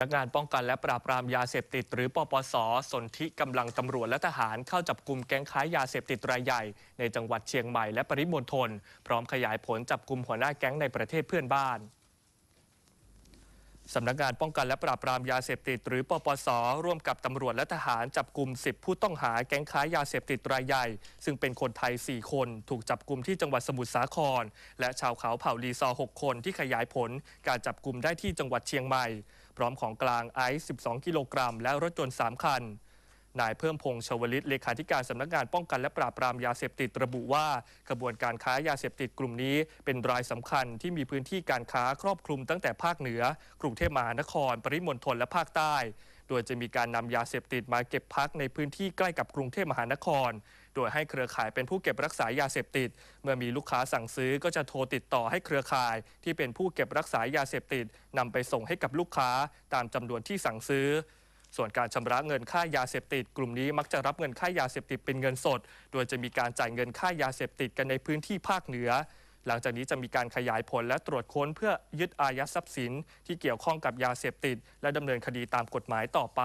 พนักงานป้องกันและปราบปรามยาเสพติด หรือปปส สนธิกำลังตำรวจและทหารเข้าจับกลุ่มแก๊งค้ายาเสพติดรายใหญ่ ในจังหวัดเชียงใหม่และปริมณฑลพร้อมขยายผลจับกลุ่มหัวหน้าแก๊งในประเทศเพื่อนบ้าน สำนักงานป้องกันและปราบปรามยาเสพติด หรือปปส ร่วมกับตำรวจและทหารจับกลุ่ม 10 ผู้ต้องหาแก๊งค้ายาเสพติดรายใหญ่ ซึ่งเป็นคนไทย 4 คน ถูกจับกลุ่มที่จังหวัดสมุทรสาคร และชาวเขาเผ่าลีซอ 6 คนที่ขยายผล การจับกลุ่มได้ที่จังหวัดเชียงใหม่ พร้อมของกลางไอซ์ 12 กิโลกรัม และรถยนต์ 3 คัน นายเพิ่มพงษ์ชวลิตเลขาธิการสำนักงานป้องกันและปราบปรามยาเสพติดระบุว่าขบวนการค้ายาเสพติดกลุ่มนี้เป็นรายสำคัญที่มีพื้นที่การค้าครอบคลุมตั้งแต่ภาคเหนือ กรุงเทพมหานคร ปริมณฑลและภาคใต้ โดยจะมีการนำยาเสพติดมาเก็บพักในพื้นที่ใกล้กับกรุงเทพมหานคร โดยให้เครือข่ายเป็นผู้เก็บรักษายาเสพติด เมื่อมีลูกค้าสั่งซื้อก็จะโทรติดต่อให้เครือข่าย ที่เป็นผู้เก็บรักษายาเสพติดนำไปส่งให้กับลูกค้าตามจำนวนที่สั่งซื้อ ส่วนการชำระเงินค่ายาเสพติด กลุ่มนี้มักจะรับเงินค่ายาเสพติดเป็นเงินสด โดยจะมีการจ่ายเงินค่ายาเสพติดกันในพื้นที่ภาคเหนือ หลังจากนี้จะมีการขยายผลและตรวจค้นเพื่อยึดอายัดทรัพย์สิน ที่เกี่ยวข้องกับยาเสพติด และดำเนินคดีตามกฎหมายต่อไป